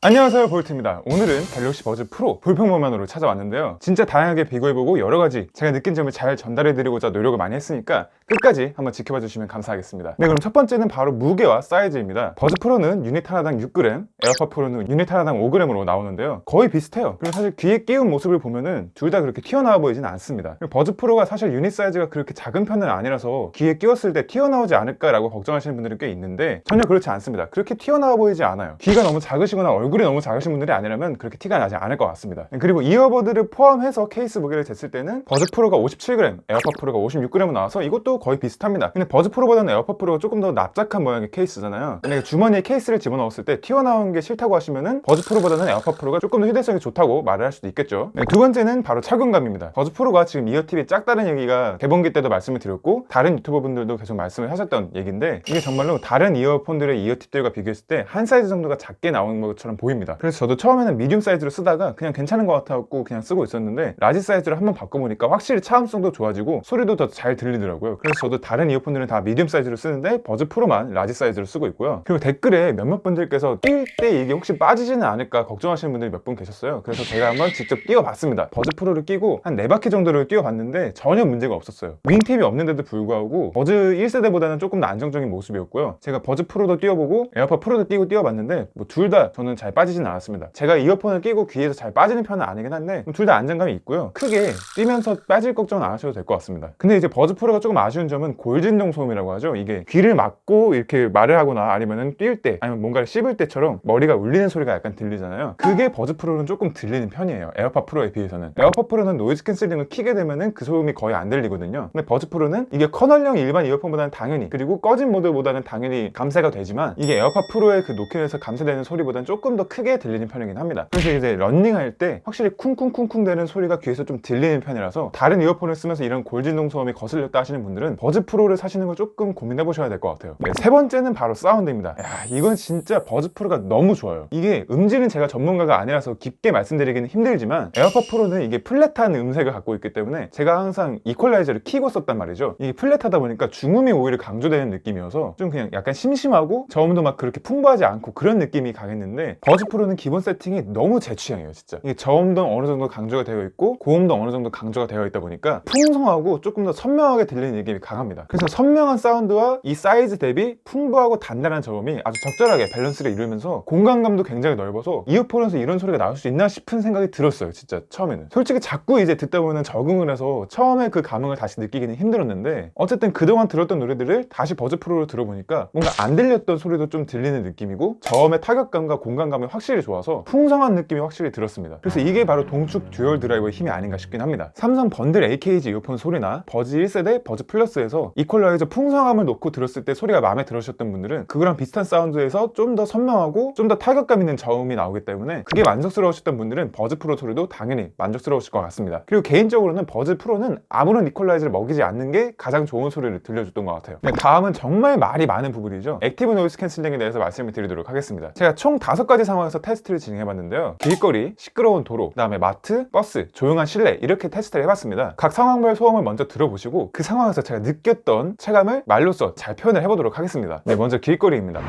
안녕하세요 볼트입니다. 오늘은 갤럭시 버즈 프로 불평범만으로 찾아왔는데요. 진짜 다양하게 비교해보고 여러가지 제가 느낀 점을 잘 전달해드리고자 노력을 많이 했으니까 끝까지 한번 지켜봐 주시면 감사하겠습니다. 네 그럼 첫 번째는 바로 무게와 사이즈입니다. 버즈 프로는 유닛 하나당 6g 에어팟 프로는 유닛 하나당 5g으로 나오는데요. 거의 비슷해요. 그리고 사실 귀에 끼운 모습을 보면은 둘 다 그렇게 튀어나와 보이진 않습니다. 버즈 프로가 사실 유닛 사이즈가 그렇게 작은 편은 아니라서 귀에 끼웠을 때 튀어나오지 않을까라고 걱정하시는 분들이 꽤 있는데 전혀 그렇지 않습니다. 그렇게 튀어나와 보이지 않아요. 귀가 너무 작으시거나 얼굴이 너무 작으신 분들이 아니라면 그렇게 티가 나지 않을 것 같습니다. 그리고 이어버드를 포함해서 케이스 무게를 쟀을 때는 버즈 프로가 57g, 에어팟 프로가 56g 나와서 이것도 거의 비슷합니다. 근데 버즈 프로보다는 에어팟 프로가 조금 더 납작한 모양의 케이스잖아요. 근데 주머니에 케이스를 집어넣었을 때 튀어나온 게 싫다고 하시면은 버즈 프로보다는 에어팟 프로가 조금 더 휴대성이 좋다고 말을 할 수도 있겠죠. 네, 두 번째는 바로 착용감입니다. 버즈 프로가 지금 이어팁이 작다는 얘기가 개봉기 때도 말씀을 드렸고 다른 유튜버 분들도 계속 말씀을 하셨던 얘기인데 이게 정말로 다른 이어폰들의 이어팁들과 비교했을 때 한 사이즈 정도가 작게 나오는 것처럼 보입니다. 그래서 저도 처음에는 미디움 사이즈로 쓰다가 그냥 괜찮은 것 같아갖고 그냥 쓰고 있었는데 라지 사이즈로 한번 바꿔보니까 확실히 차음성도 좋아지고 소리도 더 잘 들리더라고요. 그래서 저도 다른 이어폰들은 다 미디움 사이즈로 쓰는데 버즈 프로만 라지 사이즈로 쓰고 있고요. 그리고 댓글에 몇몇 분들께서 뛸 때 이게 혹시 빠지지는 않을까 걱정하시는 분들이 몇 분 계셨어요. 그래서 제가 한번 직접 뛰어봤습니다. 버즈 프로를 끼고 한 4바퀴 정도를 뛰어봤는데 전혀 문제가 없었어요. 윙팁이 없는데도 불구하고 버즈 1세대보다는 조금 더 안정적인 모습이었고요. 제가 버즈 프로도 뛰어보고 에어팟 프로도 끼고 뛰어봤는데 뭐 둘 다 저는 잘 빠지진 않았습니다. 제가 이어폰을 끼고 귀에서 잘 빠지는 편은 아니긴 한데 둘 다 안정감이 있고요. 크게 뛰면서 빠질 걱정은 안 하셔도 될 것 같습니다. 근데 이제 버즈 프로가 조금 아쉬운 점은 골진동 소음이라고 하죠. 이게 귀를 막고 이렇게 말을 하거나 아니면은 뛸 때 아니면 뭔가를 씹을 때처럼 머리가 울리는 소리가 약간 들리잖아요. 그게 버즈 프로는 조금 들리는 편이에요. 에어팟 프로에 비해서는. 에어팟 프로는 노이즈 캔슬링을 키게 되면은 그 소음이 거의 안 들리거든요. 근데 버즈 프로는 이게 커널형 일반 이어폰보다는 당연히 그리고 꺼진 모드보다는 당연히 감쇄가 되지만 이게 에어팟 프로의 그 노캔에서 감쇄되는 소리보다는 조금 더 크게 들리는 편이긴 합니다. 그래서 이제 런닝할 때 확실히 쿵쿵쿵쿵 되는 소리가 귀에서 좀 들리는 편이라서 다른 이어폰을 쓰면서 이런 골진동 소음이 거슬렸다 하시는 분들은 버즈 프로를 사시는 걸 조금 고민해 보셔야 될 것 같아요. 네, 세 번째는 바로 사운드입니다. 야, 이건 진짜 버즈 프로가 너무 좋아요. 이게 음질은 제가 전문가가 아니라서 깊게 말씀드리기는 힘들지만 에어팟 프로는 이게 플랫한 음색을 갖고 있기 때문에 제가 항상 이퀄라이저를 키고 썼단 말이죠. 이게 플랫하다 보니까 중음이 오히려 강조되는 느낌이어서 좀 그냥 약간 심심하고 저음도 막 그렇게 풍부하지 않고 그런 느낌이 강했는데 버즈 프로는 기본 세팅이 너무 제 취향이에요, 진짜. 이게 저음도 어느 정도 강조가 되어 있고 고음도 어느 정도 강조가 되어 있다 보니까 풍성하고 조금 더 선명하게 들리는 느낌이 강합니다. 그래서 선명한 사운드와 이 사이즈 대비 풍부하고 단단한 저음이 아주 적절하게 밸런스를 이루면서 공간감도 굉장히 넓어서 이어폰에서 이런 소리가 나올 수 있나 싶은 생각이 들었어요, 진짜 처음에는. 솔직히 자꾸 이제 듣다 보면 적응을 해서 처음에 그 감흥을 다시 느끼기는 힘들었는데 어쨌든 그동안 들었던 노래들을 다시 버즈 프로로 들어보니까 뭔가 안 들렸던 소리도 좀 들리는 느낌이고 저음의 타격감과 공간감이 확실히 좋아서 풍성한 느낌이 확실히 들었습니다. 그래서 이게 바로 동축 듀얼 드라이버의 힘이 아닌가 싶긴 합니다. 삼성 번들 AKG 이어폰 소리나 버즈 1세대 버즈 플 러스에서 이퀄라이저 풍성함을 놓고 들었을 때 소리가 마음에 들으셨던 분들은 그거랑 비슷한 사운드에서 좀 더 선명하고 좀 더 타격감 있는 저음이 나오기 때문에 그게 만족스러우셨던 분들은 버즈 프로 소리도 당연히 만족스러우실 것 같습니다. 그리고 개인적으로는 버즈 프로는 아무런 이퀄라이저를 먹이지 않는 게 가장 좋은 소리를 들려줬던 것 같아요. 네, 다음은 정말 말이 많은 부분이죠. 액티브 노이즈 캔슬링에 대해서 말씀을 드리도록 하겠습니다. 제가 총 다섯 가지 상황에서 테스트를 진행해봤는데요. 길거리, 시끄러운 도로, 그 다음에 마트, 버스, 조용한 실내 이렇게 테스트를 해봤습니다. 각 상황별 소음을 먼저 들어보시고 그 상황에서 제가 느꼈던 체감을 말로써 잘 표현을 해보도록 하겠습니다. 네, 먼저 길거리입니다.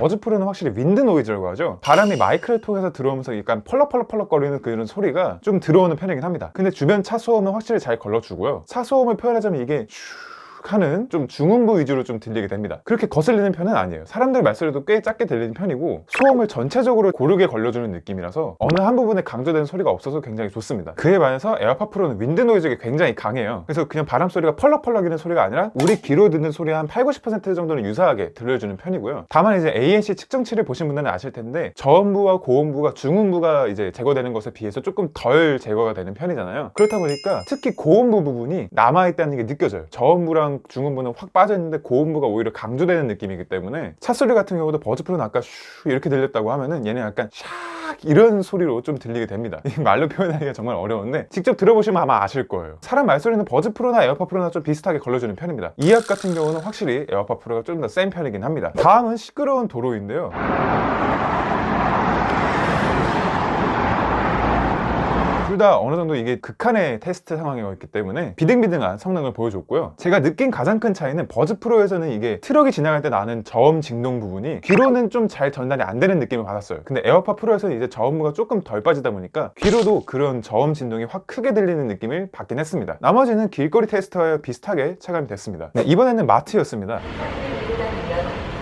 버즈 프로는 확실히 윈드 노이즈라고 하죠. 바람이 마이크를 통해서 들어오면서 약간 펄럭펄럭펄럭 거리는 그런 소리가 좀 들어오는 편이긴 합니다. 근데 주변 차 소음은 확실히 잘 걸러주고요. 차 소음을 표현하자면 이게 슈 하는 좀 중음부 위주로 좀 들리게 됩니다. 그렇게 거슬리는 편은 아니에요. 사람들 말소리도 꽤 작게 들리는 편이고 소음을 전체적으로 고르게 걸려주는 느낌이라서 어느 한 부분에 강조되는 소리가 없어서 굉장히 좋습니다. 그에 반해서 에어팟 프로는 윈드 노이즈가 굉장히 강해요. 그래서 그냥 바람 소리가 펄럭펄럭이는 소리가 아니라 우리 귀로 듣는 소리 한 8, 90% 정도는 유사하게 들려주는 편이고요. 다만 이제 ANC 측정치를 보신 분들은 아실 텐데 저음부와 고음부가 중음부가 이제 제거되는 것에 비해서 조금 덜 제거가 되는 편이잖아요. 그렇다 보니까 특히 고음부 부분이 남아있다는 게 느껴져요. 저음부랑 중음부는 확 빠져있는데 고음부가 오히려 강조되는 느낌이기 때문에 찻소리 같은 경우도 버즈 프로는 아까 슈 이렇게 들렸다고 하면은 얘는 약간 샥 이런 소리로 좀 들리게 됩니다. 이 말로 표현하기가 정말 어려운데 직접 들어보시면 아마 아실 거예요. 사람 말소리는 버즈 프로나 에어팟 프로나 좀 비슷하게 걸러주는 편입니다. 이악 같은 경우는 확실히 에어팟 프로가 좀 더 센 편이긴 합니다. 다음은 시끄러운 도로인데요. 둘 다 어느 정도 이게 극한의 테스트 상황이었기 때문에 비등비등한 성능을 보여줬고요. 제가 느낀 가장 큰 차이는 버즈 프로에서는 이게 트럭이 지나갈 때 나는 저음 진동 부분이 귀로는 좀 잘 전달이 안 되는 느낌을 받았어요. 근데 에어팟 프로에서는 이제 저음무가 조금 덜 빠지다 보니까 귀로도 그런 저음 진동이 확 크게 들리는 느낌을 받긴 했습니다. 나머지는 길거리 테스트와 비슷하게 차감이 됐습니다. 네, 이번에는 마트였습니다.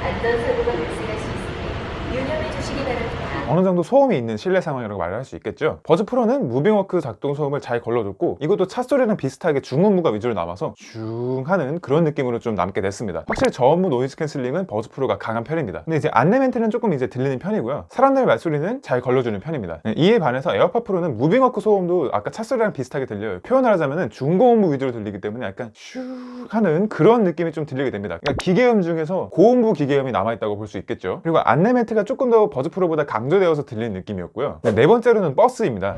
안전사고가 발생할 수 있으니 유념해 주시기 바랍니다. 어느 정도 소음이 있는 실내 상황이라고 말을 할 수 있겠죠. 버즈 프로는 무빙워크 작동 소음을 잘 걸러줬고 이것도 차 소리랑 비슷하게 중음무가 위주로 남아서 슝 하는 그런 느낌으로 좀 남게 됐습니다. 확실히 저음무 노이즈 캔슬링은 버즈 프로가 강한 편입니다. 근데 이제 안내 멘트는 조금 이제 들리는 편이고요. 사람들 말소리는 잘 걸러주는 편입니다. 네, 이에 반해서 에어팟 프로는 무빙워크 소음도 아까 차 소리랑 비슷하게 들려요. 표현을 하자면 중고음부 위주로 들리기 때문에 약간 슈 하는 그런 느낌이 좀 들리게 됩니다. 그러니까 기계음 중에서 고음부 기계음이 남아있다고 볼 수 있겠죠. 그리고 안내 멘트가 조금 더 버즈 프로보다 강조 되어서 들리는 느낌이었고요. 네, 네 번째로는 버스입니다.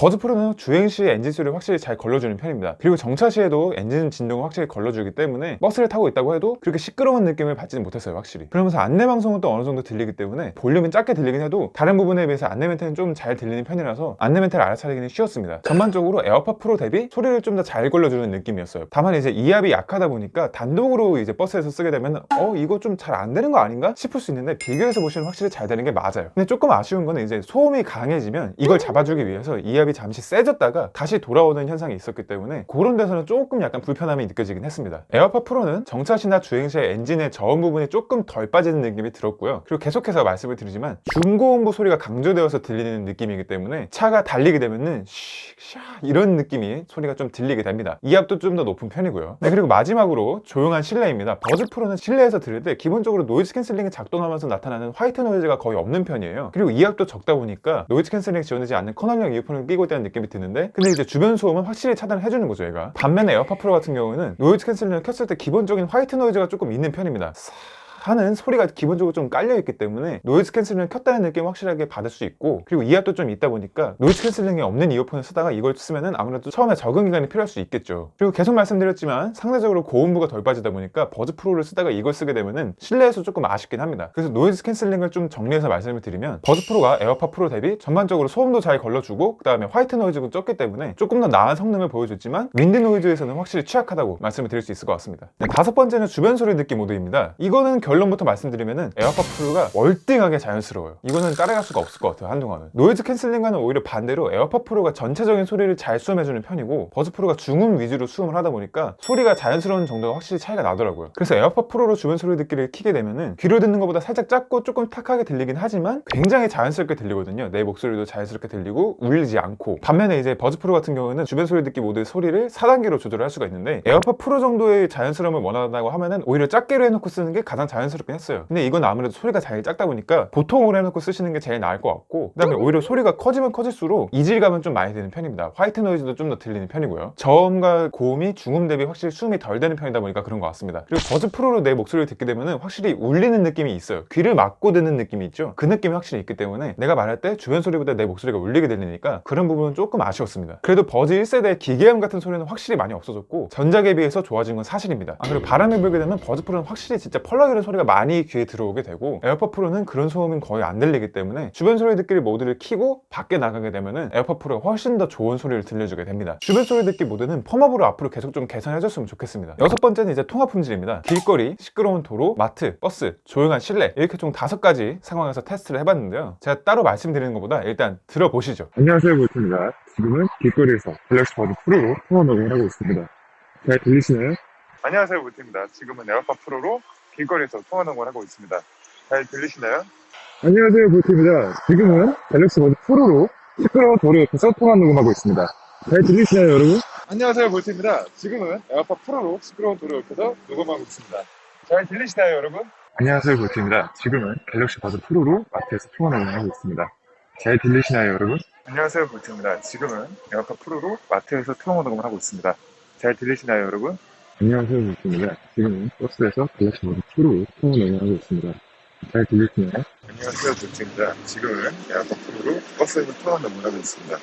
버즈 프로는 주행 시 엔진 소리를 확실히 잘 걸러주는 편입니다. 그리고 정차 시에도 엔진 진동을 확실히 걸러주기 때문에 버스를 타고 있다고 해도 그렇게 시끄러운 느낌을 받지는 못했어요, 확실히. 그러면서 안내 방송은 또 어느 정도 들리기 때문에 볼륨이 작게 들리긴 해도 다른 부분에 비해서 안내 멘트는 좀 잘 들리는 편이라서 안내 멘트를 알아차리기는 쉬웠습니다. 전반적으로 에어팟 프로 대비 소리를 좀 더 잘 걸러주는 느낌이었어요. 다만 이제 이압이 약하다 보니까 단독으로 이제 버스에서 쓰게 되면 어 이거 좀 잘 안 되는 거 아닌가 싶을 수 있는데 비교해서 보시면 확실히 잘 되는 게 맞아요. 근데 조금 아쉬운 거는 이제 소음이 강해지면 이걸 잡아주기 위해서 이압이 잠시 세졌다가 다시 돌아오는 현상이 있었기 때문에 그런 데서는 조금 약간 불편함이 느껴지긴 했습니다. 에어팟 프로는 정차시나 주행 시에 엔진의 저음 부분이 조금 덜 빠지는 느낌이 들었고요. 그리고 계속해서 말씀을 드리지만 중고음부 소리가 강조되어서 들리는 느낌이기 때문에 차가 달리게 되면은 슉, 샤 이런 느낌이 소리가 좀 들리게 됩니다. 이압도 좀 더 높은 편이고요. 네, 그리고 마지막으로 조용한 실내입니다. 버즈 프로는 실내에서 들을 때 기본적으로 노이즈 캔슬링이 작동하면서 나타나는 화이트 노이즈가 거의 없는 편이에요. 그리고 이압도 적다 보니까 노이즈 캔슬링이 지원되지 않는 커널형 이어폰을 끼고 있다는 느낌이 드는데 근데 이제 주변 소음은 확실히 차단을 해주는 거죠 얘가. 반면에 에어팟 프로 같은 경우는 노이즈 캔슬링을 켰을 때 기본적인 화이트 노이즈가 조금 있는 편입니다 하는 소리가 기본적으로 좀 깔려있기 때문에 노이즈 캔슬링을 켰다는 느낌을 확실하게 받을 수 있고 그리고 이압도 좀 있다 보니까 노이즈 캔슬링이 없는 이어폰을 쓰다가 이걸 쓰면은 아무래도 처음에 적응 기간이 필요할 수 있겠죠. 그리고 계속 말씀드렸지만 상대적으로 고음부가 덜 빠지다 보니까 버즈 프로를 쓰다가 이걸 쓰게 되면은 실내에서 조금 아쉽긴 합니다. 그래서 노이즈 캔슬링을 좀 정리해서 말씀을 드리면 버즈 프로가 에어팟 프로 대비 전반적으로 소음도 잘 걸러주고 그 다음에 화이트 노이즈도 적기 때문에 조금 더 나은 성능을 보여줬지만 윈드 노이즈에서는 확실히 취약하다고 말씀을 드릴 수 있을 것 같습니다. 네, 다섯 번째는 주변 소리 듣기 모드입니다. 이거는 결론부터 말씀드리면은 에어팟 프로가 월등하게 자연스러워요. 이거는 따라갈 수가 없을 것 같아요 한동안은. 노이즈 캔슬링과는 오히려 반대로 에어팟 프로가 전체적인 소리를 잘 수음해주는 편이고 버즈 프로가 중음 위주로 수음을 하다 보니까 소리가 자연스러운 정도가 확실히 차이가 나더라고요. 그래서 에어팟 프로로 주변 소리 듣기를 키게 되면은 귀로 듣는 것보다 살짝 작고 조금 탁하게 들리긴 하지만 굉장히 자연스럽게 들리거든요. 내 목소리도 자연스럽게 들리고 울리지 않고. 반면에 이제 버즈 프로 같은 경우는 주변 소리 듣기 모드의 소리를 4단계로 조절을 할 수가 있는데 에어팟 프로 정도의 자연스러움을 원한다고 하면은 오히려 작게로 해놓고 쓰는 게 가장 자연 스럽긴 했어요. 근데 이건 아무래도 소리가 잘 작다 보니까 보통으로 해놓고 쓰시는 게 제일 나을 것 같고 그 다음에 오히려 소리가 커지면 커질수록 이질감은 좀 많이 드는 편입니다. 화이트 노이즈도 좀 더 들리는 편이고요. 저음과 고음이 중음 대비 확실히 수음이 덜 되는 편이다 보니까 그런 것 같습니다. 그리고 버즈 프로로 내 목소리를 듣게 되면은 확실히 울리는 느낌이 있어요. 귀를 막고 듣는 느낌이 있죠. 그 느낌이 확실히 있기 때문에 내가 말할 때 주변 소리보다 내 목소리가 울리게 들리니까 그런 부분은 조금 아쉬웠습니다. 그래도 버즈 1세대 기계음 같은 소리는 확실히 많이 없어졌고 전작에 비해서 좋아진 건 사실입니다. 아 그리고 바람이 불게 되면 버즈 프로는 확실히 진짜 펄럭이는 소리 가 많이 귀에 들어오게 되고 에어팟 프로는 그런 소음은 거의 안 들리기 때문에 주변 소리 듣기를 모드를 키고 밖에 나가게 되면은 에어팟 프로가 훨씬 더 좋은 소리를 들려주게 됩니다 주변 소리 듣기 모드는 펌업으로 앞으로 계속 좀 개선해줬으면 좋겠습니다 여섯 번째는 이제 통합 품질입니다 길거리, 시끄러운 도로, 마트, 버스, 조용한 실내 이렇게 총 다섯 가지 상황에서 테스트를 해봤는데요 제가 따로 말씀드리는 것보다 일단 들어보시죠 안녕하세요, 볼트입니다. 지금은 길거리에서 갤럭시 버드 프로로 통화 녹음을 하고 있습니다. 잘 들리시나요? 안녕하세요, 무트입니다. 지금은 에어팟 프로로 길거리에서 통화 녹음을 하고 있습니다. 잘 들리시나요? 안녕하세요, 볼트입니다. 지금은 갤럭시 버드 프로로 시끄러운 도로 옆에서 통화 녹음하고 있습니다. 잘 들리시나요, 여러분? 안녕하세요, 볼트입니다. 지금은 에어팟 프로로 시끄러운 도로 옆에서 녹음하고 있습니다. 잘 들리시나요, 여러분? 안녕하세요, 볼트입니다. 지금은 갤럭시 버드 프로로 마트에서 통화 녹음을 하고 있습니다. 잘 들리시나요, 여러분? 안녕하세요, 볼트입니다. 지금은 에어팟 프로로 마트에서 통화 녹음을 하고 있습니다. 잘 들리시나요, 여러분? 안녕하세요, 볼트입니다. 지금은 버스에서 갤럭시 버드 프로로 통화 녹음을 하고 있습니다. 잘 들리시나요? 안녕하세요, 볼트입니다. 지금은 에어팟 프로로 버스에서 통화 녹음을 하고 있습니다.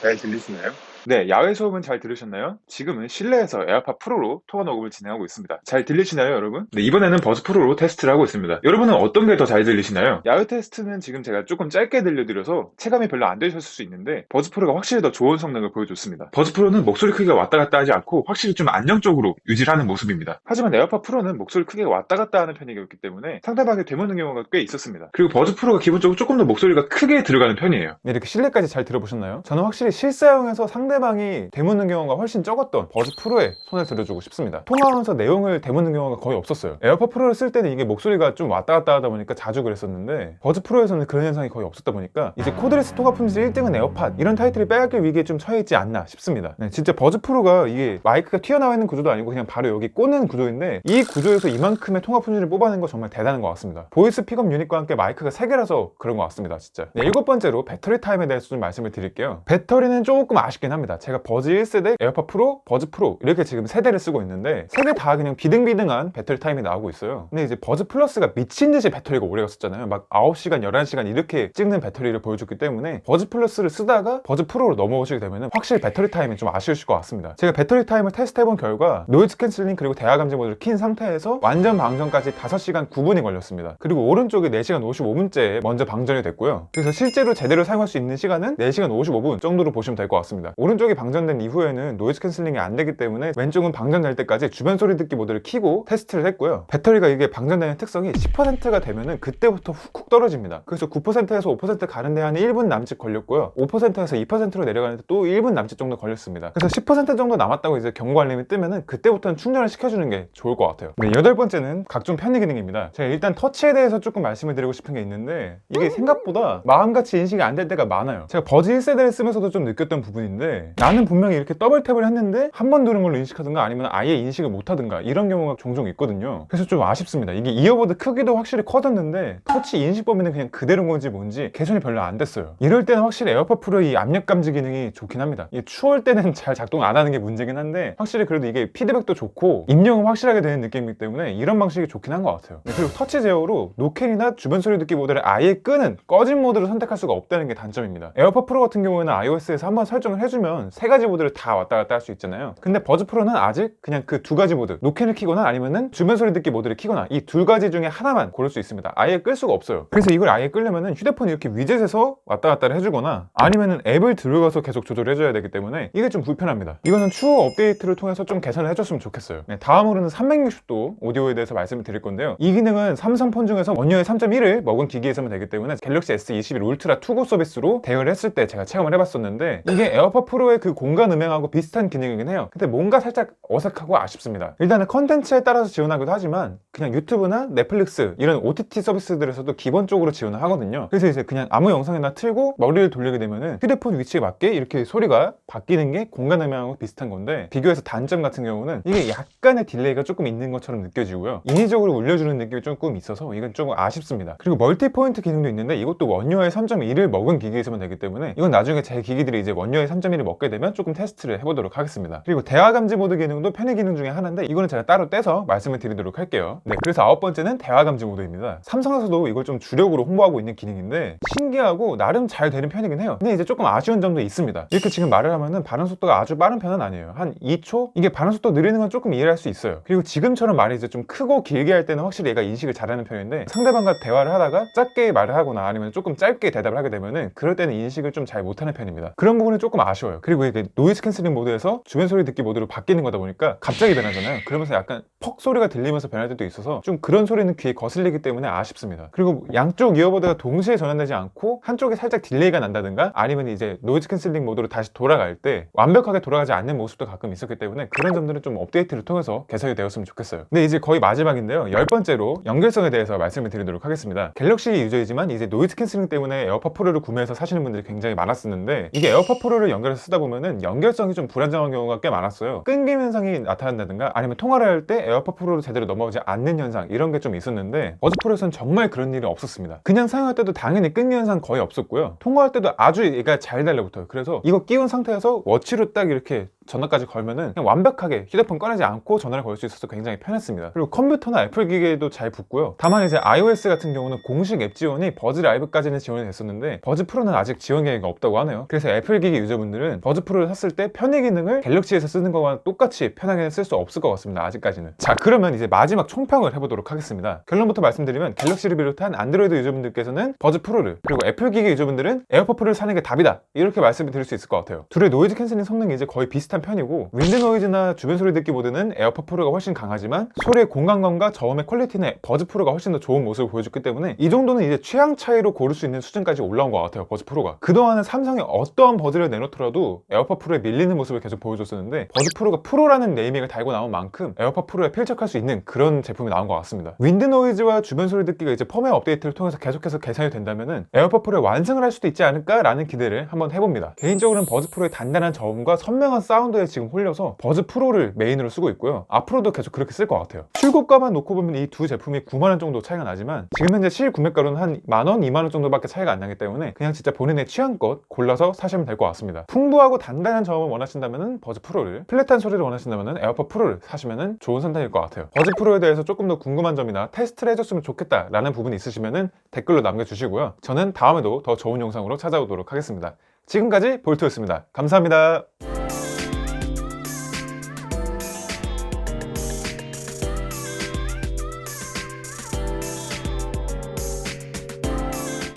잘 들리시나요? 네, 야외 수업은 잘 들으셨나요? 지금은 실내에서 에어팟 프로로 통화 녹음을 진행하고 있습니다. 잘 들리시나요, 여러분? 네, 이번에는 버즈 프로로 테스트를 하고 있습니다. 여러분은 어떤 게 더 잘 들리시나요? 야외 테스트는 지금 제가 조금 짧게 들려드려서 체감이 별로 안 되셨을 수 있는데 버즈 프로가 확실히 더 좋은 성능을 보여줬습니다. 버즈 프로는 목소리 크기가 왔다 갔다 하지 않고 확실히 좀 안정적으로 유지를 하는 모습입니다. 하지만 에어팟 프로는 목소리 크기가 왔다 갔다 하는 편이기 때문에 상대방이 되묻는 경우가 꽤 있었습니다. 그리고 버즈 프로가 기본적으로 조금 더 목소리가 크게 들어가는 편이에요. 네, 이렇게 실내까지 잘 들어보셨나요? 저는 확실히 실사용에서 상 대방이 되묻는 경우가 훨씬 적었던 버즈 프로에 손을 들어주고 싶습니다. 통화하면서 내용을 되묻는 경우가 거의 없었어요. 에어팟 프로를 쓸 때는 이게 목소리가 좀 왔다 갔다 하다 보니까 자주 그랬었는데 버즈 프로에서는 그런 현상이 거의 없었다 보니까 이제 코드레스 통화 품질 1등은 에어팟 이런 타이틀을 빼앗길 위기에 좀 처해 있지 않나 싶습니다. 네, 진짜 버즈 프로가 이게 마이크가 튀어나와 있는 구조도 아니고 그냥 바로 여기 꽂는 구조인데 이 구조에서 이만큼의 통화 품질을 뽑아낸 거 정말 대단한 것 같습니다. 보이스 픽업 유닛과 함께 마이크가 3개라서 그런 것 같습니다. 진짜. 네, 일곱 번째로 배터리 타임에 대해서 좀 말씀을 드릴게요. 배터리는 조금 아쉽긴 합니다. 제가 버즈 1세대, 에어팟 프로, 버즈 프로 이렇게 지금 세대를 쓰고 있는데 세개다 그냥 비등비등한 배터리 타임이 나오고 있어요. 근데 이제 버즈 플러스가 미친 듯이 배터리가 오래 갔었잖아요. 막 9시간, 11시간 이렇게 찍는 배터리를 보여줬기 때문에 버즈 플러스를 쓰다가 버즈 프로로 넘어오시게 되면 확실히 배터리 타임이 좀 아쉬우실 것 같습니다. 제가 배터리 타임을 테스트해본 결과 노이즈 캔슬링 그리고 대화 감지 모드를 킨 상태에서 완전 방전까지 5시간 9분이 걸렸습니다. 그리고 오른쪽에 4시간 55분째에 먼저 방전이 됐고요. 그래서 실제로 제대로 사용할 수 있는 시간은 4시간 55분 정도로 보시면 될 것 같습니다. 오른쪽이 방전된 이후에는 노이즈 캔슬링이 안 되기 때문에 왼쪽은 방전될 때까지 주변 소리 듣기 모드를 켜고 테스트를 했고요. 배터리가 이게 방전되는 특성이 10%가 되면은 그때부터 훅훅 떨어집니다. 그래서 9%에서 5% 가는데 한 1분 남짓 걸렸고요. 5%에서 2%로 내려가는데 또 1분 남짓 정도 걸렸습니다. 그래서 10% 정도 남았다고 이제 경고 알림이 뜨면은 그때부터는 충전을 시켜주는 게 좋을 것 같아요. 네, 여덟 번째는 각종 편의 기능입니다. 제가 일단 터치에 대해서 조금 말씀을 드리고 싶은 게 있는데 이게 생각보다 마음같이 인식이 안 될 때가 많아요. 제가 버즈 1세대를 쓰면서도 좀 느꼈던 부분인데 나는 분명히 이렇게 더블 탭을 했는데 한 번 누른 걸로 인식하든가 아니면 아예 인식을 못 하든가 이런 경우가 종종 있거든요. 그래서 좀 아쉽습니다. 이게 이어보드 크기도 확실히 커졌는데 터치 인식 범위는 그냥 그대로인 건지 뭔지 개선이 별로 안 됐어요. 이럴 때는 확실히 에어팟 프로의 이 압력 감지 기능이 좋긴 합니다. 추울 때는 잘 작동 안 하는 게 문제긴 한데 확실히 그래도 이게 피드백도 좋고 입력은 확실하게 되는 느낌이기 때문에 이런 방식이 좋긴 한 것 같아요. 네, 그리고 터치 제어로 노캔이나 주변 소리 듣기 모드를 아예 끄는 꺼진 모드를 선택할 수가 없다는 게 단점입니다. 에어팟 프로 같은 경우에는 iOS에서 한번 설정을 해주면 세 가지 모드를 다 왔다 갔다 할 수 있잖아요. 근데 버즈 프로는 아직 그냥 그 두 가지 모드 노캔을 키거나 아니면은 주변 소리 듣기 모드를 키거나 이 두 가지 중에 하나만 고를 수 있습니다. 아예 끌 수가 없어요. 그래서 이걸 아예 끌려면은 휴대폰 이렇게 위젯에서 왔다 갔다를 해주거나 아니면은 앱을 들어가서 계속 조절해줘야 되기 때문에 이게 좀 불편합니다. 이거는 추후 업데이트를 통해서 좀 개선을 해줬으면 좋겠어요. 네, 다음으로는 360도 오디오에 대해서 말씀을 드릴 건데요. 이 기능은 삼성폰 중에서 원료의 3.1을 먹은 기기에서만 되기 때문에 갤럭시 S21 울트라 투고 서비스로 대여를 했을 때 제가 체험을 해봤었는데 이게 에어팟 프로 의 그 공간 음향하고 비슷한 기능이긴 해요. 근데 뭔가 살짝 어색하고 아쉽습니다. 일단은 컨텐츠에 따라서 지원하기도 하지만 그냥 유튜브나 넷플릭스 이런 OTT 서비스들에서도 기본적으로 지원을 하거든요. 그래서 이제 그냥 아무 영상이나 틀고 머리를 돌리게 되면은 휴대폰 위치에 맞게 이렇게 소리가 바뀌는 게 공간 음향하고 비슷한 건데 비교해서 단점 같은 경우는 이게 약간의 딜레이가 조금 있는 것처럼 느껴지고요. 인위적으로 울려주는 느낌이 조금 있어서 이건 조금 아쉽습니다. 그리고 멀티 포인트 기능도 있는데 이것도 원유의 3.1을 먹은 기기에서만 되기 때문에 이건 나중에 제 기기들이 이제 원유의 3.1을 먹게 되면 조금 테스트를 해보도록 하겠습니다. 그리고 대화 감지 모드 기능도 편의 기능 중에 하나인데 이거는 제가 따로 떼서 말씀을 드리도록 할게요. 네, 그래서 아홉 번째는 대화 감지 모드입니다. 삼성에서도 이걸 좀 주력으로 홍보하고 있는 기능인데 신기하고 나름 잘 되는 편이긴 해요. 근데 이제 조금 아쉬운 점도 있습니다. 이렇게 지금 말을 하면은 반응 속도가 아주 빠른 편은 아니에요. 한 2초? 이게 반응 속도 느리는 건 조금 이해할 수 있어요. 그리고 지금처럼 말이 이제 좀 크고 길게 할 때는 확실히 얘가 인식을 잘하는 편인데 상대방과 대화를 하다가 짧게 말을 하거나 아니면 조금 짧게 대답을 하게 되면은 그럴 때는 인식을 좀 잘 못하는 편입니다. 그런 부분은 조금 아쉬워요. 그리고 이게 노이즈 캔슬링 모드에서 주변 소리 듣기 모드로 바뀌는 거다 보니까 갑자기 변하잖아요. 그러면서 약간 퍽 소리가 들리면서 변할 때도 있어서 좀 그런 소리는 귀에 거슬리기 때문에 아쉽습니다. 그리고 양쪽 이어버드가 동시에 전환되지 않고 한쪽에 살짝 딜레이가 난다든가 아니면 이제 노이즈 캔슬링 모드로 다시 돌아갈 때 완벽하게 돌아가지 않는 모습도 가끔 있었기 때문에 그런 점들은 좀 업데이트를 통해서 개선이 되었으면 좋겠어요. 근데 이제 거의 마지막인데요. 열 번째로 연결성에 대해서 말씀을 드리도록 하겠습니다. 갤럭시 유저이지만 이제 노이즈 캔슬링 때문에 에어팟 프로를 구매해서 사시는 분들이 굉장히 많았었는데 이게 에어팟 프로를 연결해서 쓰다 보면은 연결성이 좀 불안정한 경우가 꽤 많았어요. 끊김 현상이 나타난다든가 아니면 통화를 할 때 에어팟 프로로 제대로 넘어오지 않는 현상 이런 게 좀 있었는데 버즈 프로에서는 정말 그런 일이 없었습니다. 그냥 사용할 때도 당연히 끊김 현상 거의 없었고요. 통화할 때도 아주 얘가 잘 달려붙어요. 그래서 이거 끼운 상태에서 워치로 딱 이렇게 전화까지 걸면은 완벽하게 휴대폰 꺼내지 않고 전화를 걸 수 있어서 굉장히 편했습니다. 그리고 컴퓨터나 애플 기기에도 잘 붙고요. 다만 이제 iOS 같은 경우는 공식 앱 지원이 버즈 라이브까지는 지원이 됐었는데 버즈 프로는 아직 지원 계획이 없다고 하네요. 그래서 애플 기기 유저분들은 버즈 프로를 샀을 때 편의 기능을 갤럭시에서 쓰는 거와 똑같이 편하게 쓸 수 없을 것 같습니다. 아직까지는. 자, 그러면 이제 마지막 총평을 해보도록 하겠습니다. 결론부터 말씀드리면 갤럭시를 비롯한 안드로이드 유저분들께서는 버즈 프로를 그리고 애플 기기 유저분들은 에어팟 프로를 사는 게 답이다. 이렇게 말씀을 드릴 수 있을 것 같아요. 둘의 노이즈 캔슬링 성능이 이제 거의 비슷한 편이고 윈드 노이즈나 주변 소리 듣기 모드는 에어팟 프로가 훨씬 강하지만 소리의 공간감과 저음의 퀄리티는 버즈 프로가 훨씬 더 좋은 모습을 보여줬기 때문에 이 정도는 이제 취향 차이로 고를 수 있는 수준까지 올라온 것 같아요. 버즈 프로가. 그동안은 삼성이 어떠한 버즈를 내놓더라도 에어팟 프로에 밀리는 모습을 계속 보여줬었는데 버즈 프로가 프로라는 네이밍을 달고 나온 만큼 에어팟 프로에 필적할 수 있는 그런 제품이 나온 것 같습니다. 윈드 노이즈와 주변 소리 듣기가 이제 펌웨어 업데이트를 통해서 계속해서 개선이 된다면은 에어팟 프로의 완성을 할 수도 있지 않을까라는 기대를 한번 해봅니다. 개인적으로는 버즈 프로의 단단한 저음과 선명한 사운드에 지금 홀려서 버즈 프로를 메인으로 쓰고 있고요. 앞으로도 계속 그렇게 쓸 것 같아요. 출고가만 놓고 보면 이 두 제품이 9만원 정도 차이가 나지만 지금 현재 실 구매가로는 한 만원, 2만원 정도밖에 차이가 안 나기 때문에 그냥 진짜 본인의 취향껏 골라서 사시면 될 것 같습니다. 풍부하고 단단한 저음을 원하신다면 버즈 프로를 플랫한 소리를 원하신다면 에어팟 프로를 사시면 좋은 선택일 것 같아요. 버즈 프로에 대해서 조금 더 궁금한 점이나 테스트를 해줬으면 좋겠다 라는 부분이 있으시면 댓글로 남겨주시고요. 저는 다음에도 더 좋은 영상으로 찾아오도록 하겠습니다. 지금까지 볼트였습니다. 감사합니다.